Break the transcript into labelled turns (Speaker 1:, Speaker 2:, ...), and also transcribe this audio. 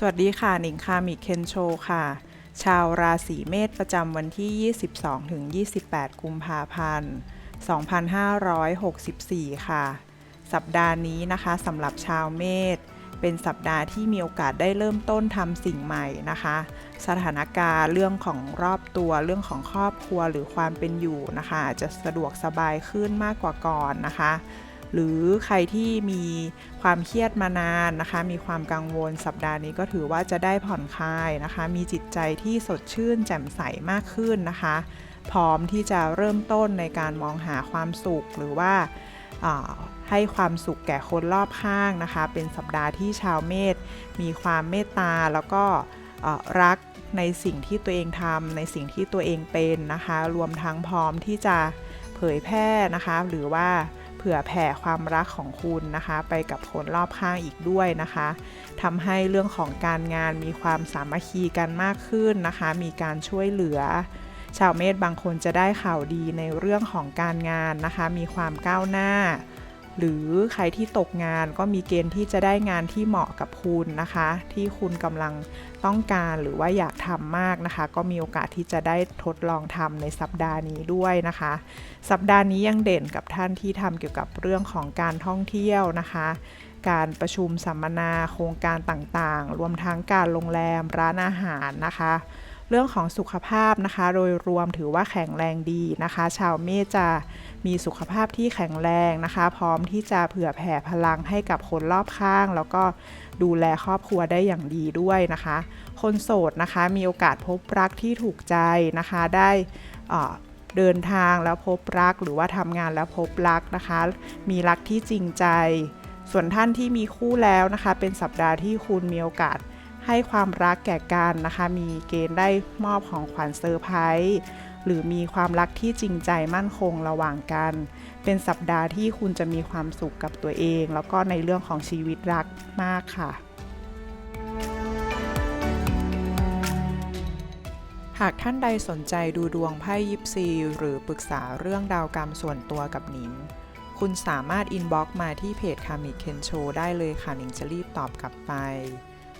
Speaker 1: สวัสดีค่ะหนิงคามิเคนโชค่ะ ชาวราศีเมษประจำวันที่ 22ถึง28 กุมภาพันธ์ 2564 ค่ะ สัปดาห์นี้นะคะสำหรับชาวเมษเป็นสัปดาห์ที่มีโอกาสได้เริ่มต้นทำสิ่งใหม่นะคะ สถานการณ์เรื่องของรอบตัวเรื่องของครอบครัวหรือความเป็นอยู่นะคะ อาจจะสะดวกสบายขึ้นมากกว่าก่อนนะคะ หรือใครที่มีความเครียดมานานนะคะ มีความกังวลสัปดาห์นี้ก็ถือว่าจะได้ผ่อนคลายนะคะ มีจิตใจที่สดชื่นแจ่มใสมากขึ้นนะคะ พร้อมที่จะเริ่มต้นในการมองหาความสุขหรือว่าให้ความสุขแก่คนรอบข้างนะคะ เป็นสัปดาห์ที่ชาวเมษมีความเมตตาแล้วก็รักในสิ่งที่ตัวเองทำในสิ่งที่ตัวเองเป็นนะคะ รวมทั้งพร้อมที่จะเผยแพร่นะคะ หรือว่า เผื่อแผ่ความรักของคุณนะคะ ไปกับคนรอบข้างอีกด้วยนะคะทำให้เรื่องของการงานมีความสามัคคีกันมากขึ้นนะคะ มีการช่วยเหลือ ชาวเมษบางคนจะได้ข่าวดีในเรื่องของการงานนะคะ มีความก้าวหน้า หรือใครที่ตกงานก็มีเกณฑ์ที่จะได้งานที่เหมาะกับคุณนะคะ ที่คุณกำลังต้องการหรือว่าอยากทำมากนะคะ ก็มีโอกาสที่จะได้ทดลองทำในสัปดาห์นี้ด้วยนะคะ สัปดาห์นี้ยังเด่นกับท่านที่ทำเกี่ยวกับเรื่องของการท่องเที่ยวนะคะ การประชุมสัมมนาโครงการต่างๆ รวมทั้งการโรงแรมร้านอาหารนะคะ เรื่องของสุขภาพนะคะ โดยรวมถือว่าแข็งแรงดีนะคะ ชาวเมษจะมีสุขภาพที่แข็งแรงนะคะ พร้อมที่จะเผื่อแผ่พลังให้กับคนรอบข้าง แล้วก็ดูแลครอบครัวได้อย่างดีด้วยนะคะ คนโสดนะคะมีโอกาสพบรักที่ถูกใจนะคะ ได้เอ่เดินทางแล้วพบรักหรือว่าทำงานแล้วพบรักนะคะ มีรักที่จริงใจ ส่วนท่านที่มีคู่แล้วนะคะ เป็นสัปดาห์ที่คุณมีโอกาส ให้ความรักแก่กันนะคะ มีเกณฑ์ได้มอบของขวัญเซอร์ไพรส์หรือมีความรักที่จริงใจมั่นคงระหว่างกัน เป็นสัปดาห์ที่คุณจะมีความสุขกับตัวเอง แล้วก็ในเรื่องของชีวิตรักมากค่ะหากท่านใดสนใจดูดวงไพ่ยิปซี หรือปรึกษาเรื่องดาวกรรมส่วนตัวกับหนิง คุณสามารถอินบ็อกซ์มาที่เพจคามิเคนโชได้เลยค่ะหนิงจะรีบตอบกลับไป